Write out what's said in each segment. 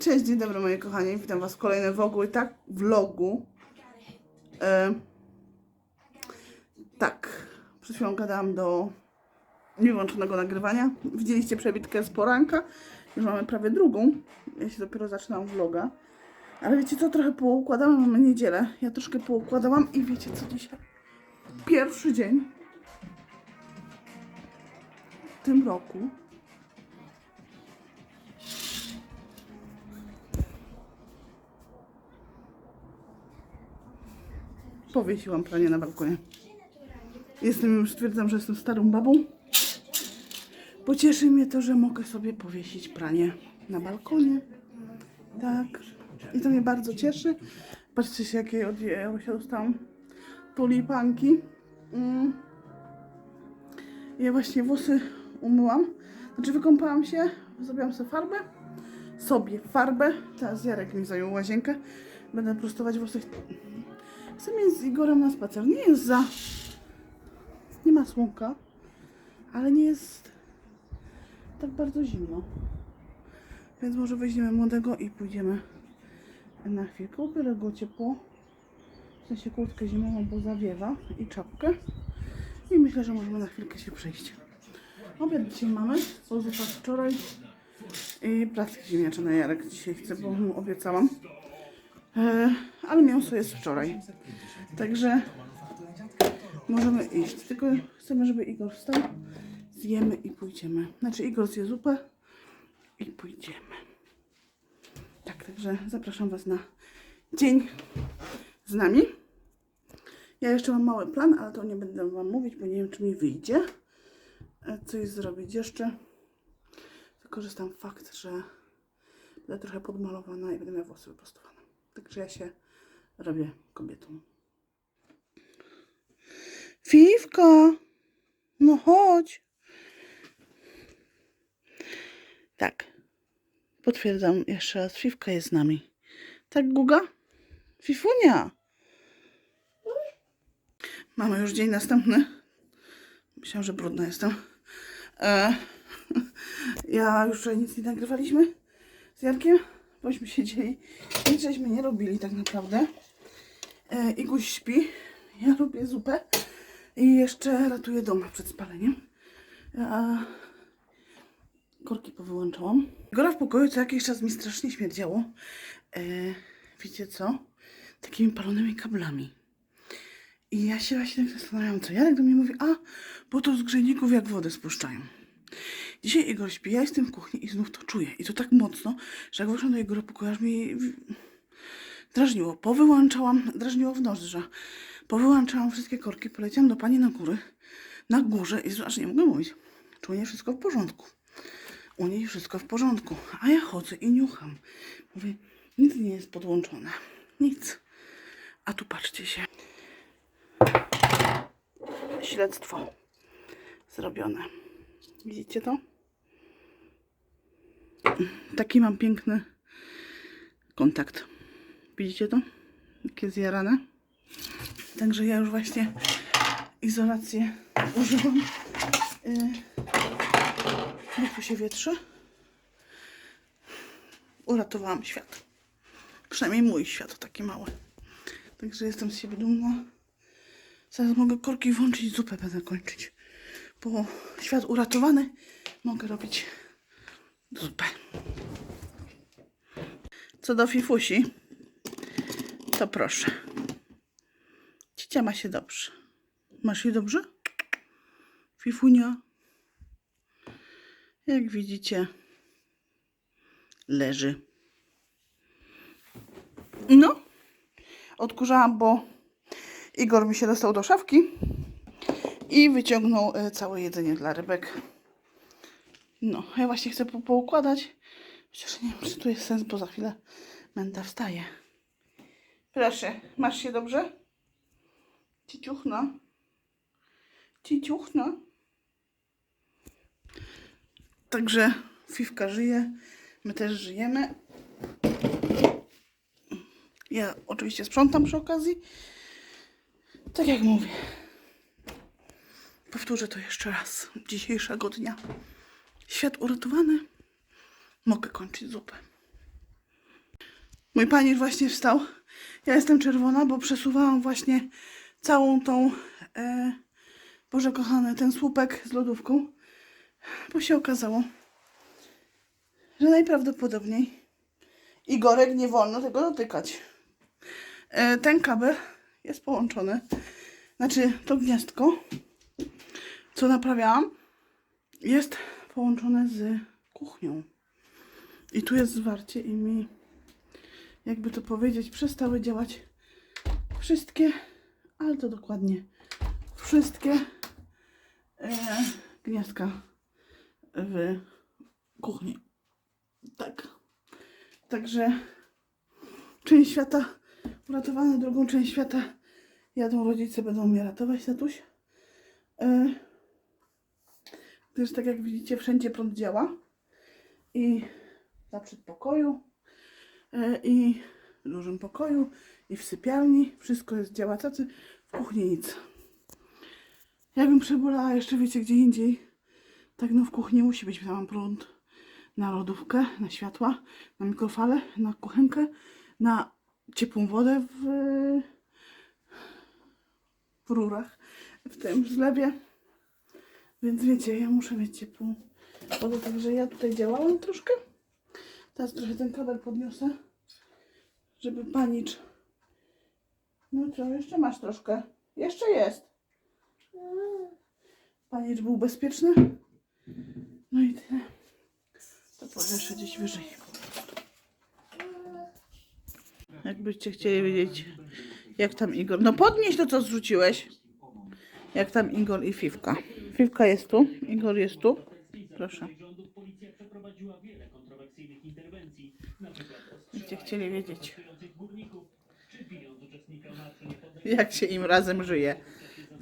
Cześć, dzień dobry moi kochani, witam was w kolejnym i tak vlogu. E, tak, przed chwilą gadałam do niełączonego nagrywania. Widzieliście przebitkę z poranka, już mamy prawie drugą. Ja się dopiero zaczynam vloga. Ale wiecie co, trochę poukładałam, mamy niedzielę. Ja troszkę poukładałam i wiecie co dzisiaj? Pierwszy dzień w tym roku Powiesiłam pranie na balkonie. Jestem już, stwierdzam, że jestem starą babą. Pocieszy mnie to, że mogę sobie powiesić pranie na balkonie. Tak. I to mnie bardzo cieszy. Patrzcie się, jakie odjęło się dostałam tulipanki. Mm. Ja właśnie włosy umyłam. Znaczy wykąpałam się, zrobiłam sobie farbę. Sobie farbę. Teraz Jarek mi zajął łazienkę. Będę prostować włosy. Chcę mieć z Igorem na spacer. Nie jest za... Nie ma słonka, ale nie jest tak bardzo zimno. Więc może weźmiemy młodego i pójdziemy na chwilkę. Ubiorę go ciepło. W sensie kurtkę zimową, bo zawiewa i czapkę. I myślę, że możemy na chwilkę się przejść. Obiad dzisiaj mamy, bo zupa wczoraj. I placki ziemniaczane Jarek dzisiaj chce, bo mu obiecałam. E, ale mięso jest wczoraj. Także możemy iść. Tylko chcemy, żeby Igor wstał. Zjemy i pójdziemy. Znaczy Igor zje zupę i pójdziemy. Tak, także zapraszam Was na dzień z nami. Ja jeszcze mam mały plan, ale to nie będę Wam mówić, bo nie wiem, czy mi wyjdzie. E, Coś zrobić jeszcze. Wykorzystam fakt, że będę trochę podmalowana i będę miała włosy wyprostowane. Także ja się robię kobietą. Fiwka! No chodź! Tak. Potwierdzam jeszcze raz, Fiwka jest z nami. Tak, Guga? Fifunia! Mamy już dzień następny. Myślałam, że brudna jestem. E, ja już nic nie nagrywaliśmy z Jarkiem, bośmy siedzieli. Nic żeśmy nie robili tak naprawdę. E, Iguś śpi. Ja lubię zupę. I jeszcze ratuję dom przed spaleniem. A korki powyłączałam. Góra w pokoju co jakiś czas mi strasznie śmierdziało. E, wiecie co? Takimi palonymi kablami. I ja się właśnie tak zastanawiam, co Jarek do mnie mówi, a, bo to z grzejników jak wodę spuszczają. Dzisiaj Igor śpi, ja jestem w kuchni i znów to czuję. I to tak mocno, że jak weszłam do Igora pokoju, aż mi drażniło. Powyłączałam, drażniło w nozdrza. Powyłączałam wszystkie korki, poleciałam do pani na góry, na górze i aż nie mogę mówić. Czuję wszystko w porządku. U niej wszystko w porządku. A ja chodzę i niucham. Mówię, nic nie jest podłączone. Nic. A tu patrzcie się. Śledztwo zrobione. Widzicie to? Taki mam piękny kontakt. Widzicie to? Jakie zjarane. Także ja już właśnie izolację użyłam. Yy, niech tu się wietrzy. Uratowałam świat. Przynajmniej mój świat taki mały. Także jestem z siebie dumna. Zaraz mogę korki włączyć, zupę będę kończyć. Bo świat uratowany, mogę robić zupę. Co do Fifusi, to proszę. Cicia ma się dobrze. Masz się dobrze? Fifunia. Jak widzicie, leży. No, odkurzałam, bo Igor mi się dostał do szafki i wyciągnął e, całe jedzenie dla rybek. No, ja właśnie chcę po poukładać. Chociaż nie wiem, czy tu jest sens, bo za chwilę Menda wstaje. Proszę, masz się dobrze? Ciciuchna. Ciciuchna. Także Fifka żyje, my też żyjemy. Ja oczywiście sprzątam przy okazji. Tak jak mówię. Powtórzę to jeszcze raz. Dzisiejszego dnia. Świat uratowany. Mogę kończyć zupę. Mój panisz właśnie wstał. Ja jestem czerwona, bo przesuwałam właśnie całą tą, e, Boże kochane, ten słupek z lodówką, bo się okazało, że najprawdopodobniej Igorek nie wolno tego dotykać. E, ten kabel jest połączony, znaczy to gniazdko, co naprawiałam, jest połączone z kuchnią. I tu jest zwarcie i mi, jakby to powiedzieć, przestały działać wszystkie, ale to dokładnie wszystkie e, gniazdka w kuchni. Tak. Także część świata uratowana, drugą część świata jadą rodzice, będą mnie ratować, tatuś. E, gdyż tak jak widzicie, wszędzie prąd działa. I na przedpokoju, e, i w dużym pokoju, i w sypialni. Wszystko jest działa. Tacy w kuchni nic. Jakbym przebolała jeszcze, wiecie, gdzie indziej, tak no w kuchni musi być tam prąd na lodówkę, na światła, na mikrofale, na kuchenkę, na ciepłą wodę w, w rurach, w tym zlewie. Więc wiecie, ja muszę mieć ciepłą wodę, także ja tutaj działałam troszkę. Teraz trochę ten kabel podniosę, żeby panicz. No co, jeszcze masz troszkę. Jeszcze jest. Panicz był bezpieczny. No i tyle. To powieszę gdzieś wyżej. Jakbyście chcieli wiedzieć, jak tam Igor. No podnieś to, co zrzuciłeś. Jak tam Igor i Fifka. Fifka jest tu, Igor jest tu. Proszę. Byście chcieli wiedzieć, jak się im razem żyje.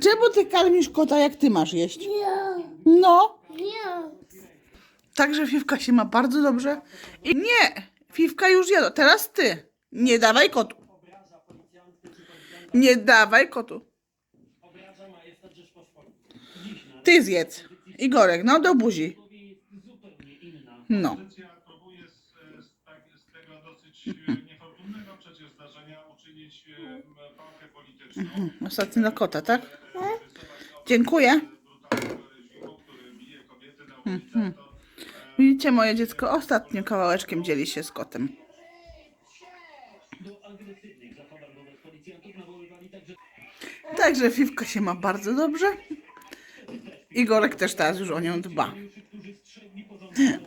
Czemu ty karmisz kota, jak ty masz jeść? No. Także Fifka się ma bardzo dobrze. I nie, Fifka już jadła. Teraz ty. Nie dawaj kotu. Nie dawaj kotu. Ty zjedz. Igorek, no do buzi. No. Opozycja próbuje z, z, z tego dosyć niefortunnego przecież zdarzenia uczynić m, walkę polityczną. Ostatni dla kota, tak? Dziękuję. Na to Widzicie, moje dziecko ostatnio kawałeczkiem dzieli się z kotem. Także Fifka się ma bardzo dobrze. Igorek też teraz już o nią dba.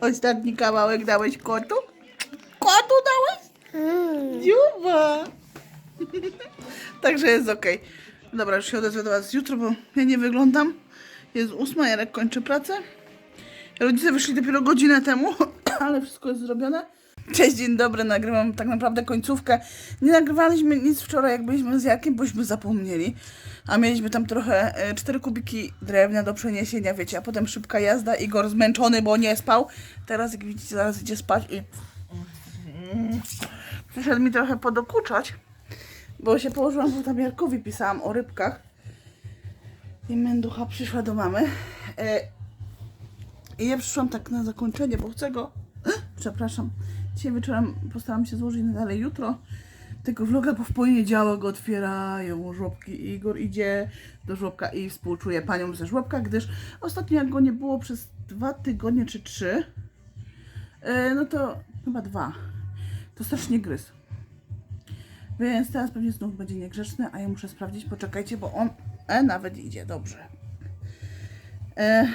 Ostatni kawałek dałeś kotu? Kotu dałeś? Dziuba! Także jest okej. Dobra, już się odezwę do Was jutro, bo ja nie wyglądam. Jest ósma, Jarek kończy pracę. Rodzice wyszli dopiero godzinę temu, ale wszystko jest zrobione. Cześć, dzień dobry, nagrywam tak naprawdę końcówkę. Nie nagrywaliśmy nic wczoraj, jak byliśmy z Jarkiem, bośmy zapomnieli. A mieliśmy tam trochę e, cztery kubiki drewna do przeniesienia, wiecie, a potem szybka jazda. Igor zmęczony, bo nie spał. Teraz, jak widzicie, zaraz idzie spać i przyszedł mi trochę podokuczać, bo się położyłam, bo tam Jarkowi pisałam o rybkach. I Menducha przyszła do mamy. E, I ja przyszłam tak na zakończenie, bo chcę go. Przepraszam. Dzisiaj wieczorem postaram się złożyć na dalej jutro tego vloga, bo w poniedziałek otwierają żłobki Igor idzie do żłobka i współczuje panią ze żłobka, gdyż ostatnio jak go nie było przez dwa tygodnie czy trzy, e, no to chyba dwa, to strasznie gryzł. Więc teraz pewnie znów będzie niegrzeczny, a ja muszę sprawdzić, poczekajcie, bo on e, nawet idzie, dobrze. E,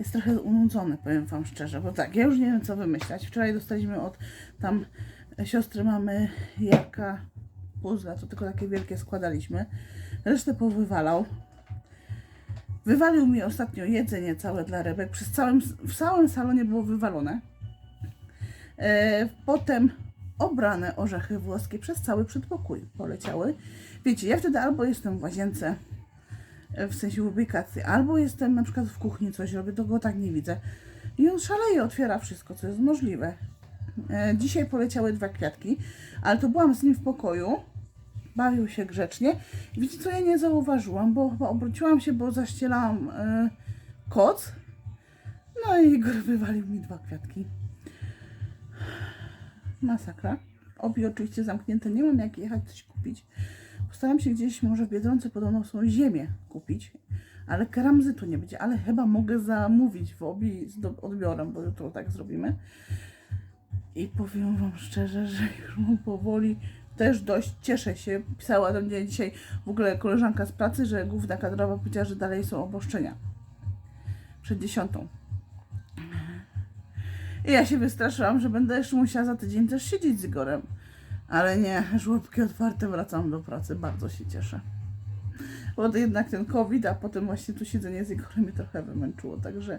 jest trochę unudzony, powiem Wam szczerze, bo tak, ja już nie wiem co wymyślać. Wczoraj dostaliśmy od tam siostry mamy Jarka puzzle, to tylko takie wielkie składaliśmy. Resztę powywalał. Wywalił mi ostatnio jedzenie całe dla rybek. Przez całym, w całym salonie było wywalone. E, potem obrane orzechy włoskie przez cały przedpokój poleciały. Wiecie, ja wtedy albo jestem w łazience, w sensie ubikacji, albo jestem na przykład w kuchni coś robię, to go tak nie widzę. I on szaleje, otwiera wszystko, co jest możliwe. E, dzisiaj poleciały dwa kwiatki, ale to byłam z nim w pokoju. Bawił się grzecznie. I wiecie co, ja nie zauważyłam, bo chyba obróciłam się, bo zaścielałam e, koc. No i Igor wywalił mi dwa kwiatki. masakra. Obie oczywiście zamknięte, nie mam jak jechać coś kupić. Postaram się gdzieś, może w Biedronce podobno są ziemię kupić, ale keramzytu nie będzie, ale chyba mogę zamówić w obi z odbiorem, bo jutro tak zrobimy. I powiem Wam szczerze, że już mam powoli też dość cieszę się. Pisała do mnie dzisiaj w ogóle koleżanka z pracy, że główna kadrowa powiedziała, że dalej są obostrzenia. Przed dziesiątą. I ja się wystraszyłam, że będę jeszcze musiała za tydzień też siedzieć z Igorem. Ale nie, żłobki otwarte, wracam do pracy, bardzo się cieszę. Bo jednak ten COVID, a potem właśnie tu siedzenie z Igorem mnie trochę wymęczyło. Także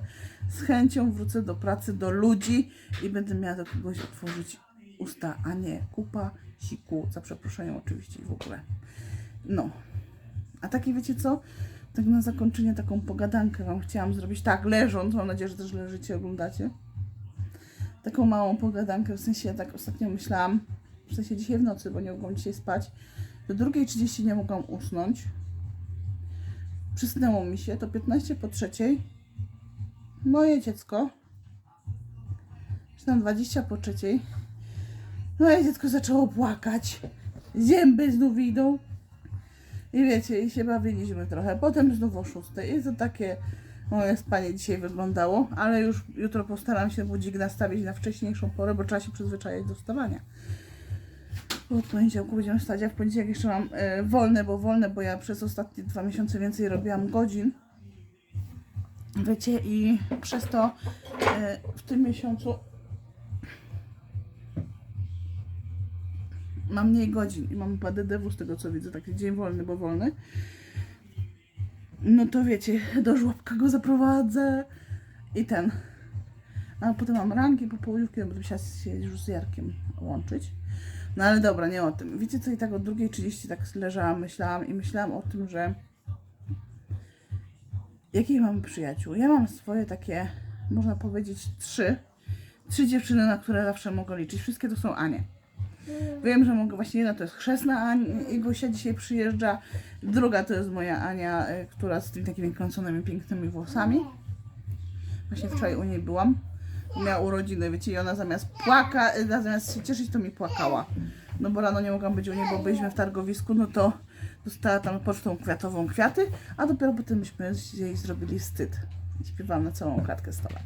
z chęcią wrócę do pracy, do ludzi i będę miała do kogoś otworzyć usta, a nie kupa, siku, za przeproszeniem oczywiście i w ogóle. No. A takie wiecie co? Tak na zakończenie taką pogadankę Wam chciałam zrobić. Tak, leżąc, mam nadzieję, że też leżycie, oglądacie. Taką małą pogadankę, w sensie ja tak ostatnio myślałam, w sensie dzisiaj w nocy, bo nie mogłam dzisiaj spać. Do 2.30 nie mogłam usnąć. Przysnęło mi się, to 15 po trzeciej. Moje dziecko, czy tam 20 po trzeciej, moje dziecko zaczęło płakać. Zęby znów idą. I wiecie, i się bawiliśmy trochę. Potem znów o 6. I to takie moje spanie dzisiaj wyglądało, ale już jutro postaram się budzik nastawić na wcześniejszą porę, bo trzeba się przyzwyczaić do wstawania. Bo poniedziałku będziemy wstać, a w poniedziałek jeszcze mam e, wolne, bo wolne, bo ja przez ostatnie dwa miesiące więcej robiłam godzin. Wiecie, i przez to e, w tym miesiącu mam mniej godzin i mam PDDW z tego co widzę, taki dzień wolny, bo wolny. No to wiecie, do żłobka go zaprowadzę i ten. A potem mam ranki, popołudniówki, będę musiała się już z Jarkiem łączyć. No ale dobra, nie o tym. Wiecie co, i tak o 2.30 tak leżałam, myślałam i myślałam o tym, że jakich mam przyjaciół. Ja mam swoje takie, można powiedzieć, trzy. Trzy dziewczyny, na które zawsze mogę liczyć. Wszystkie to są Anie. Wiem, że mogę, właśnie jedna to jest chrzestna Ania, Gosia dzisiaj przyjeżdża, druga to jest moja Ania, y, która z tymi takimi kręconymi, pięknymi włosami. Właśnie wczoraj u niej byłam. Miała urodziny, wiecie, i ona zamiast płaka, y, zamiast się cieszyć, to mi płakała. No bo rano nie mogłam być u niej, bo byliśmy w targowisku, no to dostała tam pocztą kwiatową kwiaty, a dopiero potem myśmy jej zrobili wstyd. Śpiewałam na całą klatkę 100 lat.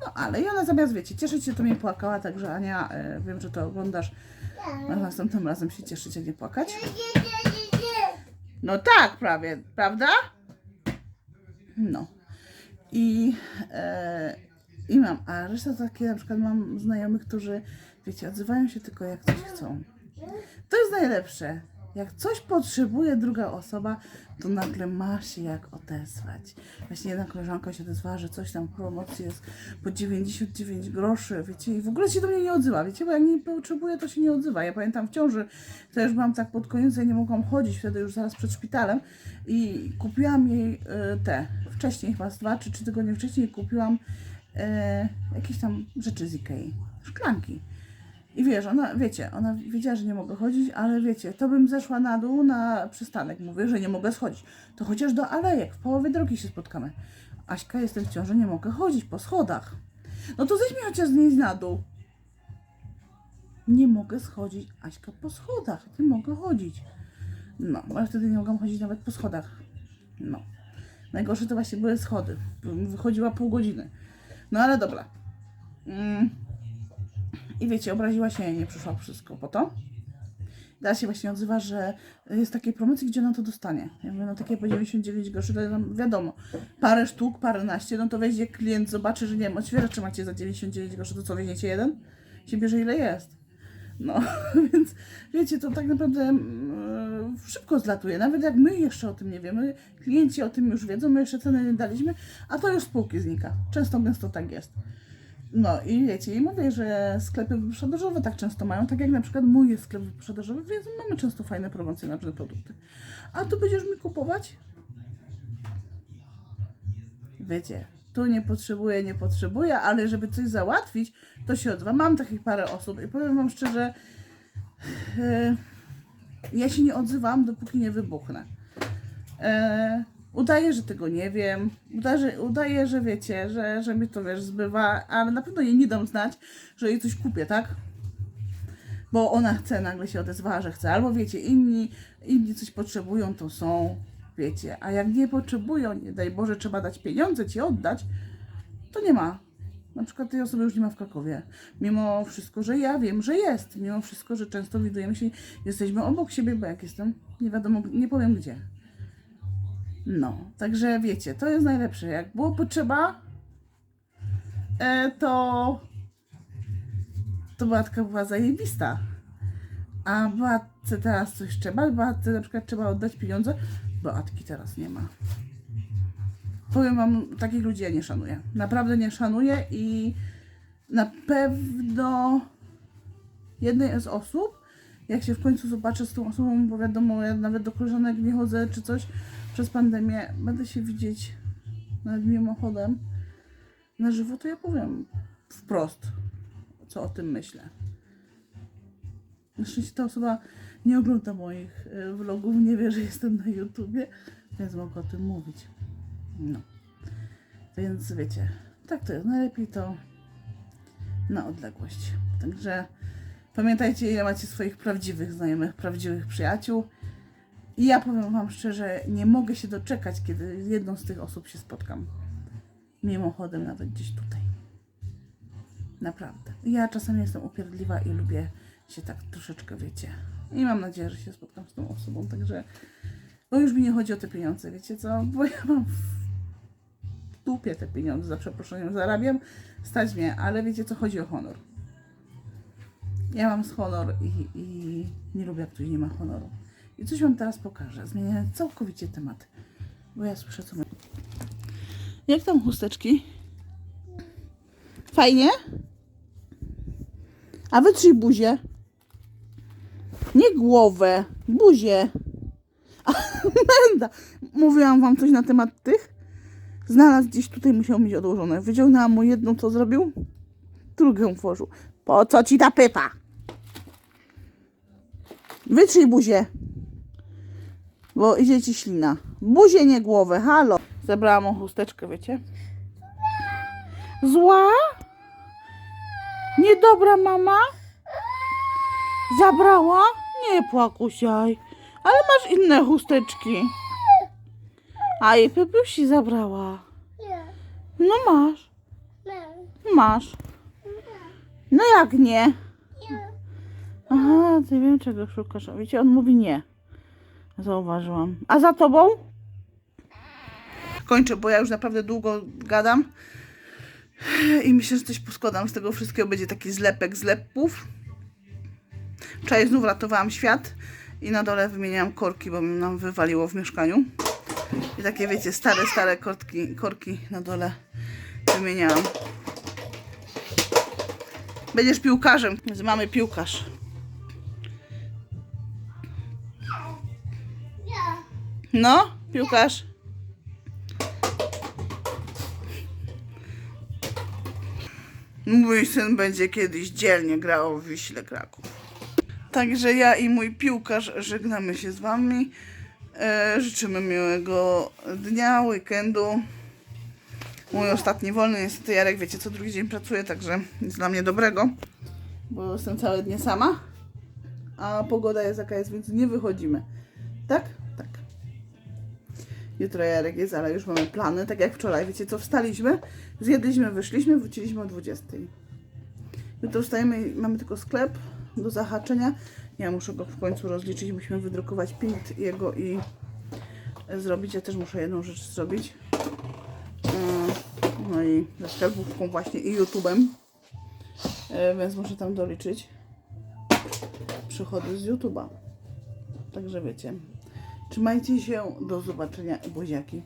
No ale i ona zamiast, wiecie, cieszyć się, to mi płakała, także Ania, y, wiem, że to oglądasz, masz następnym razem się cieszyć, a nie płakać. No tak, prawie, prawda? No. I, e, I mam, a reszta takie, na przykład mam znajomych, którzy, wiecie, odzywają się tylko jak coś chcą. To jest najlepsze. Jak coś potrzebuje druga osoba, to nagle ma się jak odezwać. Właśnie jedna koleżanka się odezwała, że coś tam w promocji jest po 99 groszy, wiecie, i w ogóle się do mnie nie odzywa, wiecie, bo jak nie potrzebuje, to się nie odzywa. Ja pamiętam w ciąży, to już byłam tak pod koniec, ja nie mogłam chodzić, wtedy już zaraz przed szpitalem i kupiłam jej e, te, wcześniej chyba z dwa czy trzy tygodnie wcześniej kupiłam e, jakieś tam rzeczy z Ikei, szklanki. I wiesz, ona, wiecie, ona wiedziała, że nie mogę chodzić, ale wiecie, to bym zeszła na dół na przystanek. Mówię, że nie mogę schodzić. To chociaż do alejek, w połowie drogi się spotkamy. Aśka, jestem w ciąży, nie mogę chodzić po schodach. No to zejdź mi chociaż z niej na dół. Nie mogę schodzić, Aśka, po schodach. Nie mogę chodzić. No, ja wtedy nie mogłam chodzić nawet po schodach. No. Najgorsze to właśnie były schody. Wychodziła pół godziny. No ale dobra. Mm. I wiecie, obraziła się, nie przyszła wszystko po to. Teraz się właśnie odzywa, że jest takiej promocji, gdzie ona to dostanie. Ja mówię, no takie po 99 groszy, to wiadomo, parę sztuk, paręnaście, no to weźmie klient, zobaczy, że nie wiem, otwieraczy macie za 99 groszy, to co, weźmiecie jeden? Się bierze ile jest. No, więc wiecie, to tak naprawdę mm, szybko zlatuje. Nawet jak my jeszcze o tym nie wiemy, klienci o tym już wiedzą, my jeszcze ceny nie daliśmy, a to już spółki znika. Często, gęsto tak jest. No i wiecie, i mówię, że sklepy wyprzedażowe tak często mają, tak jak na przykład mój jest sklep wyprzedażowy, więc mamy często fajne promocje na produkty. A tu będziesz mi kupować? Wiecie, tu nie potrzebuję, nie potrzebuję, ale żeby coś załatwić, to się odwa. Mam takich parę osób i powiem wam szczerze, e, ja się nie odzywam, dopóki nie wybuchnę. E, udaję, że tego nie wiem, udaję, udaję że wiecie, że, że mi to wiesz zbywa, ale na pewno jej nie dam znać, że jej coś kupię, tak? bo ona chce, nagle się odezwała, że chce. Albo wiecie, inni, inni coś potrzebują, to są, wiecie. A jak nie potrzebują, nie daj Boże, trzeba dać pieniądze, ci oddać, to nie ma. Na przykład tej osoby już nie ma w Krakowie. Mimo wszystko, że ja wiem, że jest. Mimo wszystko, że często widujemy się, jesteśmy obok siebie, bo jak jestem, nie wiadomo, nie powiem gdzie. No, także wiecie, to jest najlepsze. Jak było potrzeba, e, to to Beatka była zajebista. A Beatce teraz coś trzeba, Beatce na przykład trzeba oddać pieniądze, Beatki teraz nie ma. Powiem wam, takich ludzi ja nie szanuję. Naprawdę nie szanuję i na pewno jednej z osób, jak się w końcu zobaczę z tą osobą, bo wiadomo, ja nawet do koleżanek nie chodzę czy coś przez pandemię, będę się widzieć nawet mimochodem na żywo, to ja powiem wprost, co o tym myślę. Na szczęście ta osoba nie ogląda moich y, vlogów, nie wie, że jestem na YouTubie, więc mogę o tym mówić. No. Więc wiecie, tak to jest. Najlepiej to na odległość. Także pamiętajcie, ile macie swoich prawdziwych znajomych, prawdziwych przyjaciół. I ja powiem Wam szczerze, nie mogę się doczekać, kiedy z jedną z tych osób się spotkam. Mimochodem, nawet gdzieś tutaj. Naprawdę. Ja czasami jestem upierdliwa i lubię się tak troszeczkę, wiecie. I mam nadzieję, że się spotkam z tą osobą. Także, bo już mi nie chodzi o te pieniądze, wiecie co? Bo ja mam dupie te pieniądze, za przeproszeniem, zarabiam, stać mnie, ale wiecie co? Chodzi o honor. Ja mam z honor i, i nie lubię, jak ktoś nie ma honoru. I coś Wam teraz pokażę. Zmienię całkowicie temat, bo ja słyszę, co. Jak tam chusteczki? Fajnie? A wytrzyj buzię. Nie głowę, buzię. A. Mówiłam wam coś na temat tych? Znalazł gdzieś tutaj, musiał mieć odłożone. Wyciągnęłam mu jedną, co zrobił? Drugą włożył. Po co ci ta pypa? Wytrzyj buzię. Bo idzie ci ślina. Buzię, nie głowę, halo. Zabrałam mu chusteczkę, wiecie? Zła? Niedobra mama? Zabrała? Nie płakusiaj. Ale masz inne chusteczki. A jej Pepusi zabrała. Nie, No masz. nie, Masz. No jak nie? nie. Aha, ty wiem czego szukasz. A wiecie, on mówi nie. Zauważyłam. A za tobą? Kończę, bo ja już naprawdę długo gadam. I myślę, że coś poskładam z tego wszystkiego. Będzie taki zlepek zlepów. Wczoraj znów ratowałam świat i na dole wymieniałam korki, bo nam wywaliło w mieszkaniu. I takie, wiecie, stare, stare korki, korki na dole wymieniałam. Będziesz piłkarzem. Z mamy piłkarz. No, piłkarz. Mój syn będzie kiedyś dzielnie grał w Wiśle Kraków. Także ja i mój piłkarz żegnamy się z wami. E, życzymy miłego dnia, weekendu. Mój ostatni wolny, niestety Jarek, wiecie, co drugi dzień pracuje, także nic dla mnie dobrego, bo jestem całe dnie sama, a pogoda jest jaka jest, więc nie wychodzimy. Tak? Tak. Jutro Jarek jest, ale już mamy plany, tak jak wczoraj. Wiecie co, wstaliśmy, zjedliśmy, wyszliśmy, wróciliśmy o 20. Jutro wstajemy mamy tylko sklep do zahaczenia. Ja muszę go w końcu rozliczyć, musimy wydrukować pint jego i e, zrobić. Ja też muszę jedną rzecz zrobić. Mm, No i ze skarbówką właśnie i YouTube'em. E, Więc muszę tam doliczyć przychody z YouTube'a. Także wiecie. Trzymajcie się, do zobaczenia, buziaki.